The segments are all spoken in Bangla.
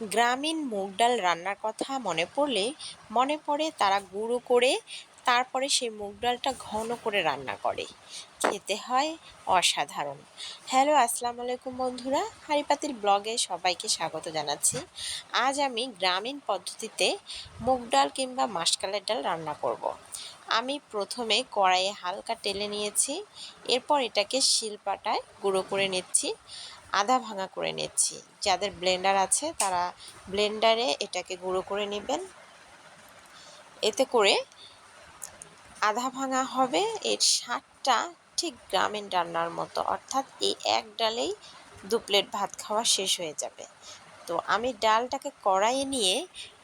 গ্রামীণ মুগ ডাল রান্নার কথা মনে পড়লে মনে পড়ে তারা গুঁড়ো করে তারপরে সেই মুগ ডালটা ঘন করে রান্না করে। খেতে হয় অসাধারণ। হ্যালো, আসসালামু আলাইকুম বন্ধুরা। হারিপাতির ব্লগে সবাইকে স্বাগত জানাচ্ছি। আজ আমি গ্রামীণ পদ্ধতিতে মুগ ডাল কিংবা মাসকালের ডাল রান্না করব। আমি প্রথমে কড়াইয়ে হালকা টেলে নিয়েছি, এরপর এটাকে শিলপাটায় গুঁড়ো করে নিচ্ছি। আধা ভাঙা করে নিচ্ছি। যাদের ব্লেন্ডার আছে তারা ব্লেন্ডারে এটাকে গুঁড়ো করে নেবেন। এতে করে আধা ভাঙা হবে এর স্বাদটা ঠিক গ্রামীণ রান্নার মতো। অর্থাৎ এই এক ডালেই দু প্লেট ভাত খাওয়া শেষ হয়ে যাবে। তো আমি ডালটাকে কড়াইয়ে নিয়ে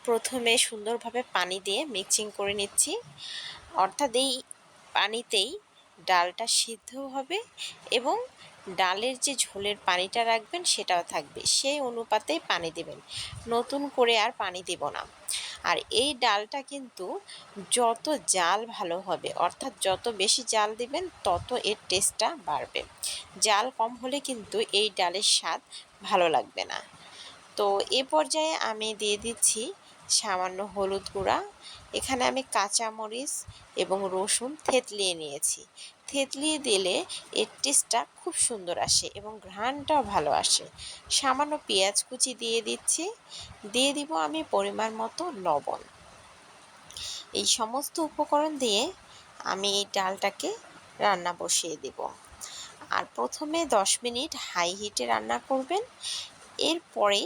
প্রথমে সুন্দরভাবে পানি দিয়ে মিক্সিং করে নিচ্ছি। অর্থাৎ এই পানিতেই ডালটা সিদ্ধ হবে এবং ডালের যে ঝোলের পানিটা রাখবেন, সেটাও থাকবে। সেই অনুপাতেই পানি দেবেন। নতুন করে আর পানি দেব না। আর এই ডালটা কিন্তু যত জাল ভালো হবে, অর্থাৎ যত বেশি জাল দিবেন, তত এর টেস্টটা বাড়বে। জাল কম হলে কিন্তু এই ডালের স্বাদ ভালো লাগবে না। তো এ পর্যায়ে আমি দিয়ে দিচ্ছি সামান্য হলুদ গুঁড়া। এখানে আমি কাঁচামরিচ এবং রসুন থেতলিয়ে নিয়েছি। থেতলিয়ে দিলে এর টেস্টটা খুব সুন্দর আসে এবং ঘ্রাণটাও ভালো আসে। সামান্য পেঁয়াজ কুচি দিয়ে দিচ্ছি, দিয়ে দিব আমি পরিমাণ মতো লবণ। এই সমস্ত উপকরণ দিয়ে আমি এই ডালটাকে রান্না বসিয়ে দেব। আর প্রথমে দশ মিনিট হাই হিটে রান্না করবেন। এরপরে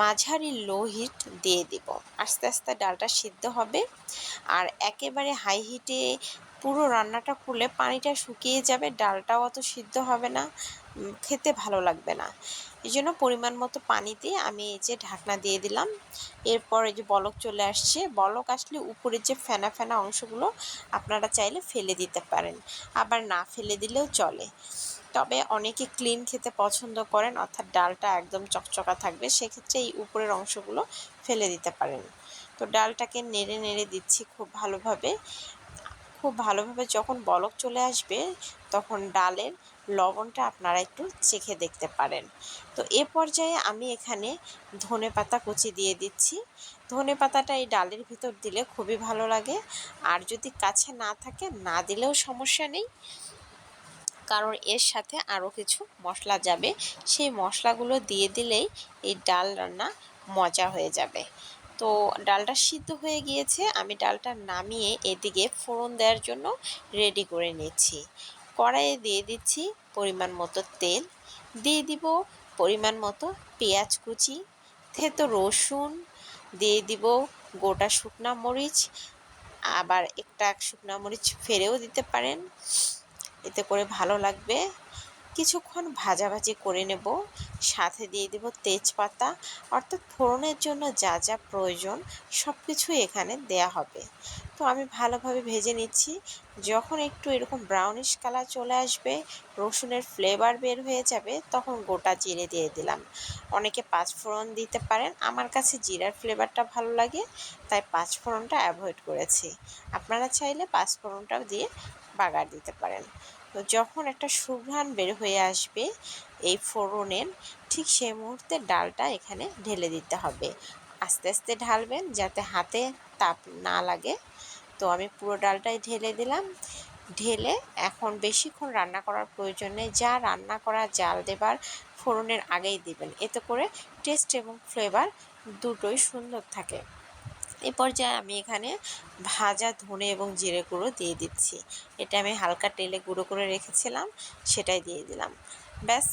মাঝারি লো হিট দিয়ে দিব। আস্তে আস্তে ডালটা সিদ্ধ হবে আর একেবারে হাই হিটে পুরো রান্নাটা করলে পানিটা শুকিয়ে যাবে, ডালটাও অত সিদ্ধ হবে না খেতে ভালো লাগবে না। এই জন্য পরিমাণ মতো পানি দিয়ে আমি এই যে ঢাকনা দিয়ে দিলাম। এরপর এই যে বলক চলে আসছে, বলক আসলে উপরের যে ফেনা ফেনা অংশগুলো আপনারা চাইলে ফেলে দিতে পারেন, আবার না ফেলে দিলেও চলে। তবে অনেকে ক্লিন খেতে পছন্দ করেন, অর্থাৎ ডালটা একদম চকচকা থাকবে, সেক্ষেত্রে এই উপরের অংশগুলো ফেলে দিতে পারেন। তো ডালটাকে নেড়ে নেড়ে দিচ্ছি খুব ভালোভাবে। খুব ভালোভাবে যখন বলক চলে আসবে, তখন ডালের লবণটা আপনারা একটু চেখে দেখতে পারেন। তো এ পর্যায়ে আমি এখানে ধনে পাতা কুচি দিয়ে দিচ্ছি। ধনে পাতাটা এই ডালের ভিতর দিলে খুবই ভালো লাগে। আর যদি কাছে না থাকে, না দিলেও সমস্যা নেই। কারণ এর সাথে আরও কিছু মশলা যাবে। সেই মশলাগুলো দিয়ে দিলেই এই ডাল রান্না মজা হয়ে যাবে। তো ডালটা সিদ্ধ হয়ে গিয়েছে। আমি ডালটা নামিয়ে এদিকে ফোড়ন দেওয়ার জন্য রেডি করে নিচ্ছি। কড়াইয়ে দিয়ে দিচ্ছি পরিমাণ মতো তেল। দিয়ে দিব পরিমাণ মতো পেঁয়াজ কুচি, থেতো রসুন, দিয়ে দিব গোটা শুকনা মরিচ, আবার একটা শুকনা মরিচ ফেরেও দিতে পারেন। এতে করে ভালো লাগবে। কিছুক্ষণ ভাজাভাজি করে নেব। সাথে দিয়ে দেব তেজপাতা। অর্থাৎ ফোড়নের জন্য যা যা প্রয়োজন সব কিছুই এখানে দেয়া হবে। তো আমি ভালোভাবে ভেজে নিচ্ছি। যখন একটু এরকম ব্রাউনিশ কালার চলে আসবে, রসুনের ফ্লেভার বের হয়ে যাবে, তখন গোটা জিরে দিয়ে দিলাম। অনেকে পাঁচফোড়ন দিতে পারেন। আমার কাছে জিরার ফ্লেভারটা ভালো লাগে, তাই পাঁচফোড়নটা অ্যাভয়েড করেছি। আপনারা চাইলে পাঁচফোড়নটাও দিয়ে বাগার দিতে পারেন। তো যখন একটা সুঘ্রাণ বের হয়ে আসবে এই ফোড়নের, ঠিক সেই মুহূর্তে ডালটা এখানে ঢেলে দিতে হবে। আস্তে আস্তে ঢালবেন যাতে হাতে তাপ না লাগে। তো আমি পুরো ডালটাই ঢেলে দিলাম। ঢেলে এখন বেশিক্ষণ রান্না করার প্রয়োজন নেই। যা রান্না করা জাল দেবার ফোড়নের আগেই দিবেন। এতে করে টেস্ট এবং ফ্লেভার দুটোই সুন্দর থাকে। এ পর্যায়ে আমি এখানে ভাজা ধনে এবং জিরে গুঁড়ো দিয়ে দিচ্ছি। এটা আমি হালকা তেলে গুঁড়ো করে রেখেছিলাম, সেটাই দিয়ে দিলাম। ব্যাস,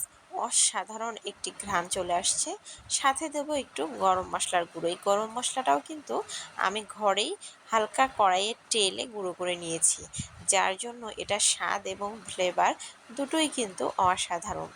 অসাধারণ একটি ঘ্রাণ চলে আসছে। সাথে দেব একটু গরম মশলার গুঁড়ো। এই গরম মশলাটাও কিন্তু আমি ঘরেই হালকা কড়াইয়ে টেলে গুঁড়ো করে নিয়েছি, যার জন্য এটা স্বাদ এবং ফ্লেভার দুটোই কিন্তু অসাধারণ।